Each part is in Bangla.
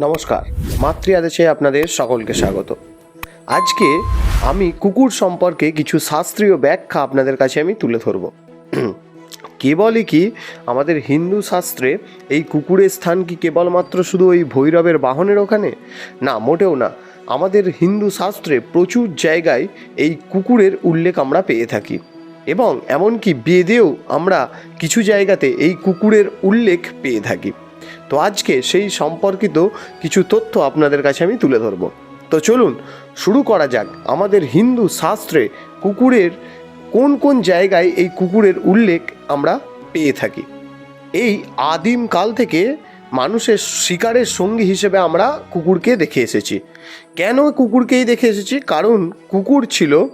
নমস্কার। মাতৃ আদেশে আপনাদের সকলকে স্বাগত। আজকে আমি কুকুর সম্পর্কে কিছু শাস্ত্রীয় ব্যাখ্যা আপনাদের কাছে আমি তুলে ধরব। কে বলে কি আমাদের হিন্দু শাস্ত্রে এই কুকুরের স্থান কি কেবলমাত্র শুধু ওই ভৈরবের বাহনের ওখানে? না, মোটেও না। আমাদের হিন্দু শাস্ত্রে প্রচুর জায়গায় এই কুকুরের উল্লেখ আমরা পেয়ে থাকি। এবং এমনকি বেদেও আমরা কিছু জায়গাতে এই কুকুরের উল্লেখ পেয়ে থাকি। তো আজকে সেই সম্পর্কিত কিছু তথ্য আপনাদের কাছে আমি তুলে ধরব। তো চলুন, শুরু করা যাক। আমাদের হিন্দু শাস্ত্রে কুকুরের কোন কোন জায়গায় এই কুকুরের উল্লেখ আমরা পেয়ে থাকি? এই আদিম কাল থেকে মানুষের শিকারের সঙ্গী হিসেবে আমরা কুকুরকে দেখে এসেছি। কেন কুকুরকেই দেখে এসেছি? কারণ কুকুর ছিল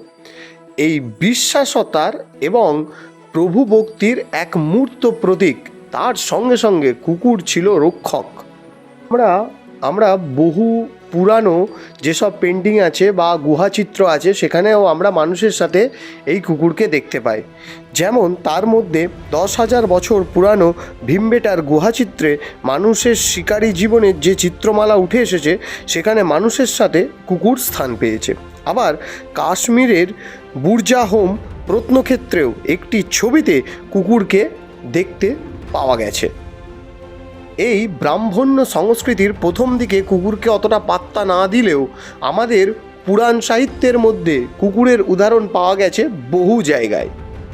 এই বিশ্বাসতার এবং প্রভু ভক্তির এক মূর্ত প্রতীক। তার সঙ্গে সঙ্গে কুকুর ছিল রক্ষক। আমরা আমরা বহু পুরানো যেসব পেন্টিং আছে বা গুহাচিত্র আছে, সেখানেও আমরা মানুষের সাথে এই কুকুরকে দেখতে পাই। যেমন, তার মধ্যে দশ হাজার বছর পুরানো ভীমবেটার গুহাচিত্রে মানুষের শিকারী জীবনের যে চিত্রমালা উঠে এসেছে, সেখানে মানুষের সাথে কুকুর স্থান পেয়েছে। আবার, কাশ্মীরের বুর্জাহোম প্রত্নক্ষেত্রেও একটি ছবিতে কুকুরকে দেখতে পাওয়া গেছে। এই ব্রাহ্মণ্য সংস্কৃতির প্রথম দিকে কুকুরকে অতটা পাত্তা না দিলেও আমাদের পুরাণ সাহিত্যের মধ্যে কুকুরের উদাহরণ পাওয়া গেছে বহু জায়গায়।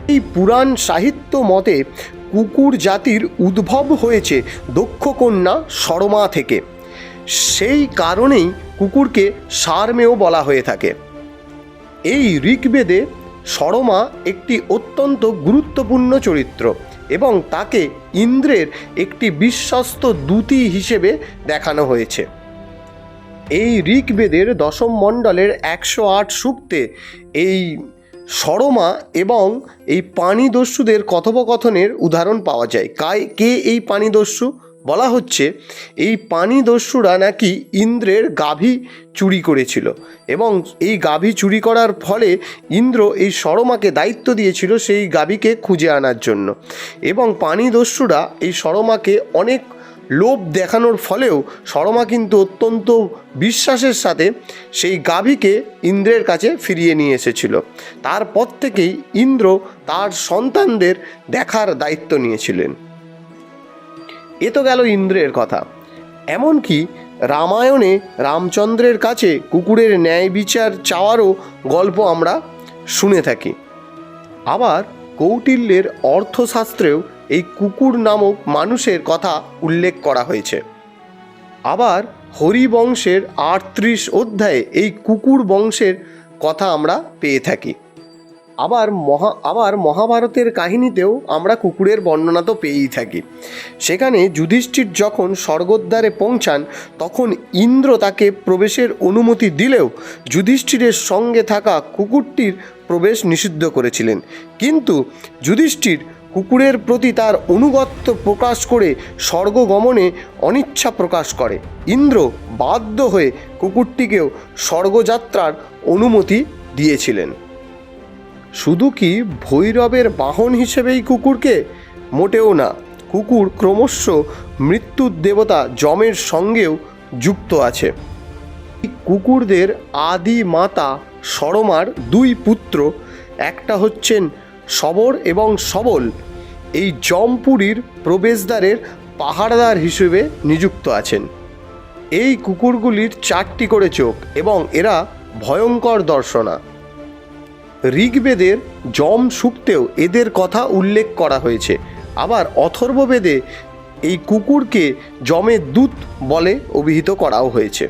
এই পুরাণ সাহিত্য মতে কুকুর জাতির উদ্ভব হয়েছে দক্ষ কন্যা সরমা থেকে। সেই কারণেই কুকুরকে সারমেয় বলা হয়ে থাকে। এই ঋগ্বেদে সরমা একটি অত্যন্ত গুরুত্বপূর্ণ চরিত্র। এবং তাকে ইন্দ্রের একটি বিশ্বস্ত দূতি হিসেবে দেখানো হয়েছে। এই ঋগ্বেদের দশম মণ্ডলের একশো আট সূক্তে এই সরমা এবং এই পানিদস্যুদের কথোপকথনের উদাহরণ পাওয়া যায়। কায় কে এই পানিদস্যু বলা হচ্ছে, এই পানিদস্যুরা নাকি ইন্দ্রের গাভী চুরি করেছিল এবং এই গাভী চুরি করার ফলে ইন্দ্র এই সরমাকে দায়িত্ব দিয়েছিল সেই গাভীকে খুঁজে আনার জন্য। এবং পানিদস্যুরা এই সরমাকে অনেক লোভ দেখানোর ফলেও সরমা কিন্তু অত্যন্ত বিশ্বাসের সাথে সেই গাভীকে ইন্দ্রের কাছে ফিরিয়ে নিয়ে এসেছিল। তারপর থেকেই ইন্দ্র তার সন্তানদের দেখার দায়িত্ব নিয়েছিলেন। এ তো গেল ইন্দ্রের কথা। এমনকি রামায়ণে রামচন্দ্রের কাছে কুকুরের ন্যায় বিচার চাওয়ারও গল্প আমরা শুনে থাকি। আবার কৌটিল্যের অর্থশাস্ত্রেও এই কুকুর নামক মানুষের কথা উল্লেখ করা হয়েছে। আবার হরিবংশের আটত্রিশ অধ্যায়ে এই কুকুর বংশের কথা আমরা পেয়ে থাকি। আবার মহা, আবার মহাভারতের কাহিনীতেও আমরা কুকুরের বর্ণনা তো পেয়েই থাকি। সেখানে যুধিষ্ঠির যখন স্বর্গদ্বারে পৌঁছান, তখন ইন্দ্র তাকে প্রবেশের অনুমতি দিলেও যুধিষ্ঠিরের সঙ্গে থাকা কুকুরটির প্রবেশ নিষিদ্ধ করেছিলেন। কিন্তু যুধিষ্ঠির কুকুরের প্রতি তার অনুগত্য প্রকাশ করে স্বর্গগমনে অনিচ্ছা প্রকাশ করে। ইন্দ্র বাধ্য হয়ে কুকুরটিকেও স্বর্গযাত্রার অনুমতি দিয়েছিলেন। শুধু কি ভৈরবের বাহন হিসেবেই কুকুরকে? মোটেও না। কুকুর ক্রমশ মৃত্যুর দেবতা যমের সঙ্গেও যুক্ত আছে। কুকুরদের আদি মাতা সরমার দুই পুত্র, একটা হচ্ছেন সবর এবং সবল। এই জমপুরীর প্রবেশদ্বারের পাহাড়দার হিসেবে নিযুক্ত আছেন। এই কুকুরগুলির চারটি করে চোখ এবং এরা ভয়ঙ্কর দর্শনা। ঋগ্বেদের যম সূক্তেও এদের কথা উল্লেখ করা হয়েছে। আবার অথর্ববেদে এই কুকুরকে যমের দূত বলে অভিহিত করাও হয়েছে।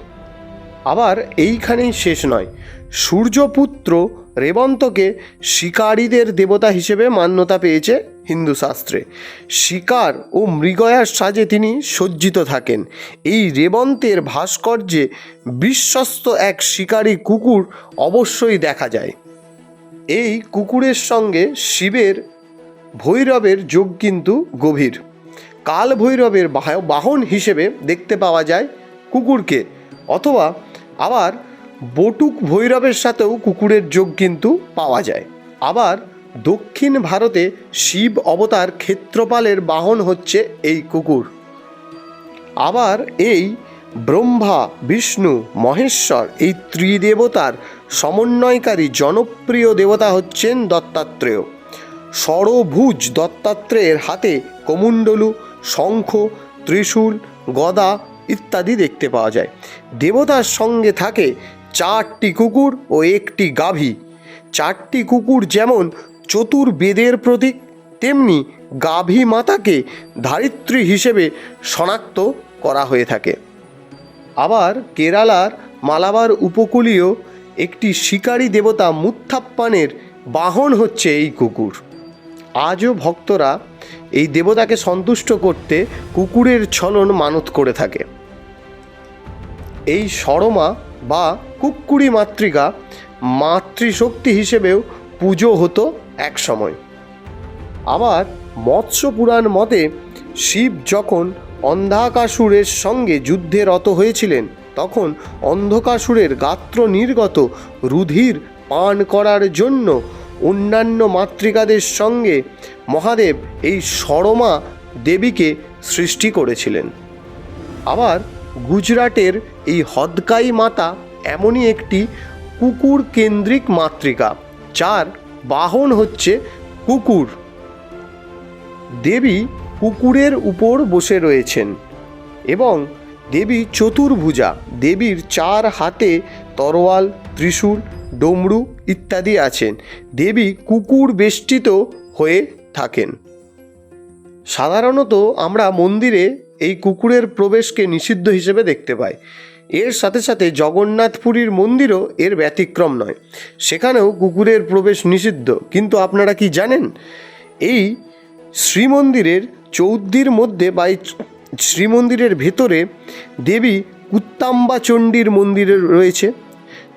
আবার এইখানেই শেষ নয়। সূর্যপুত্র রেবন্তকে শিকারীদের দেবতা হিসেবে মান্যতা পেয়েছে হিন্দু শাস্ত্রে। শিকার ও মৃগয়ার সাজে তিনি সজ্জিত থাকেন। এই রেবন্তের ভাস্কর্যে বিশ্বস্ত এক শিকারী কুকুর অবশ্যই দেখা যায়। এই কুকুরের সঙ্গে শিবের, ভৈরবের যোগ কিন্তু গভীর। কাল ভৈরবের বাহ- বাহন হিসেবে দেখতে পাওয়া যায় কুকুরকে, অথবা আবার বটুক ভৈরবের সাথেও কুকুরের যোগ কিন্তু পাওয়া যায়। আবার দক্ষিণ ভারতে শিব অবতার ক্ষেত্রপালের বাহন হচ্ছে এই কুকুর। আবার এই ব্রহ্মা, বিষ্ণু, মহেশ্বর এই ত্রিদেবতার সমন্বয়কারী জনপ্রিয় দেবতা হচ্ছেন দত্তাত্রেয়। ষড়ভুজ দত্তাত্রেয়ের হাতে কমণ্ডলু, শঙ্খ, ত্রিশূল, গদা ইত্যাদি দেখতে পাওয়া যায়। দেবতার সঙ্গে থাকে চারটি কুকুর ও একটি গাভী। চারটি কুকুর যেমন চতুর্বেদের প্রতীক, তেমনি গাভী মাতাকে ধারিত্রী হিসেবে শনাক্ত করা হয়ে থাকে। আবার কেরালার মালাবার উপকূলীয় একটি শিকারী দেবতা মুত্থাপ্পানের বাহন হচ্ছে এই কুকুর। আজও ভক্তরা এই দেবতাকে সন্তুষ্ট করতে কুকুরের ছলন মানত করে থাকে। এই সরমা বা কুক্কুরি মাতৃকা মাতৃশক্তি হিসেবেও পুজো হতো এক সময়। আবার মৎস্য পুরাণ মতে শিব যখন অন্ধাকাসুরের সঙ্গে যুদ্ধে রত হয়েছিলেন তখন অন্ধকাসুরের গাত্র নির্গত রুধির পান করার জন্য অন্যান্য মাতৃকাদের সঙ্গে মহাদেব এই সরমা দেবীকে সৃষ্টি করেছিলেন। আবার গুজরাটের এই হদকাই মাতা এমনই একটি কুকুর কেন্দ্রিক মাতৃকা, যার বাহন হচ্ছে কুকুর। দেবী কুকুরের উপর বসে রয়েছেন এবং দেবী চতুর্ভুজা, দেবীর চার হাতে তরোয়াল, ত্রিশূল, ডমরু ইত্যাদি আছেন। দেবী কুকুর বেষ্টিত হয়ে থাকেন। সাধারণত আমরা মন্দিরে এই কুকুরের প্রবেশকে নিষিদ্ধ হিসেবে দেখতে পাই। এর সাথে সাথে জগন্নাথপুরীর মন্দিরও এর ব্যতিক্রম নয়। সেখানেও কুকুরের প্রবেশ নিষিদ্ধ। কিন্তু আপনারা কি জানেন? এই শ্রীমন্দিরের চৌদ্দির মধ্যে বা শ্রীমন্দিরের ভেতরে দেবী কুত্তাম্বা চণ্ডীর মন্দির রয়েছে।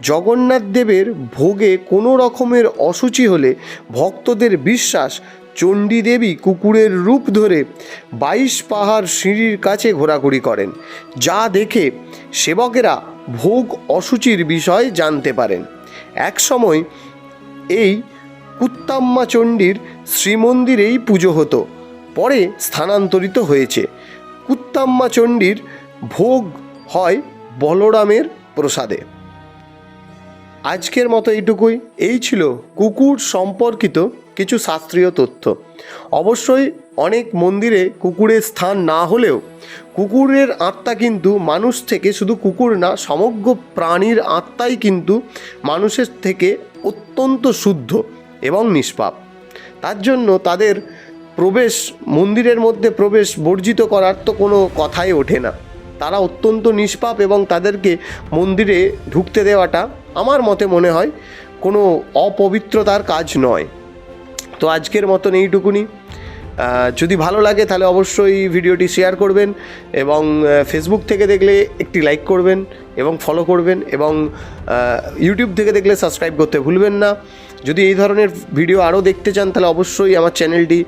জগন্নাথ দেবের ভোগে কোনো রকমের অসুচি হলে ভক্তদের বিশ্বাস চণ্ডী দেবী কুকুরের রূপ ধরে বাইশ পাহাড় সিঁড়ির কাছে ঘোরাঘুরি করেন, যা দেখে সেবকেরা ভোগ অসুচির বিষয় জানতে পারেন। এক সময় এই কুত্তাম্মা চণ্ডীর শ্রীমন্দিরেই পুজো হতো, পরে স্থানান্তরিত হয়েছে। কুত্তাম্মা চণ্ডীর ভোগ হয় বলরামের প্রসাদে। আজকের মতো এইটুকুই। এই ছিল কুকুর সম্পর্কিত কিছু শাস্ত্রীয় তথ্য। অবশ্যই অনেক মন্দিরে কুকুরের স্থান না হলেও কুকুরের আত্মা কিন্তু মানুষ থেকে শুধু কুকুর না, সমগ্র প্রাণীর আত্মাই কিন্তু মানুষের থেকে অত্যন্ত শুদ্ধ এবং নিষ্পাপ। তার জন্য তাদের প্রবেশ, মন্দিরের মধ্যে প্রবেশ বর্জিত করার তো কোনো কথাই ওঠে না। তারা অত্যন্ত নিষ্পাপ এবং তাদেরকে মন্দিরে ঢুকতে দেওয়াটা আমার মতে মনে হয় কোনো অপবিত্রতার কাজ নয়। তো আজকের মতন এইটুকুনি। যদি ভালো লাগে তাহলে অবশ্যই ভিডিওটি শেয়ার করবেন এবং ফেসবুক থেকে দেখলে একটি লাইক করবেন এবং ফলো করবেন এবং ইউটিউব থেকে দেখলে সাবস্ক্রাইব করতে ভুলবেন না। যদি এই ধরনের ভিডিও আরও দেখতে চান তাহলে অবশ্যই আমার চ্যানেলটি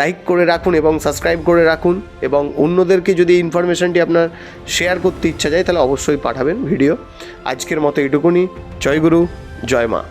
লাইক করে রাখুন এবং সাবস্ক্রাইব করে রাখুন এবং অন্যদেরকে যদি ইনফরমেশনটি আপনার শেয়ার করতে ইচ্ছা যায় তাহলে অবশ্যই পাঠাবেন ভিডিও আজকের মতো এইটুকুনি। জয় গুরু, জয় মা।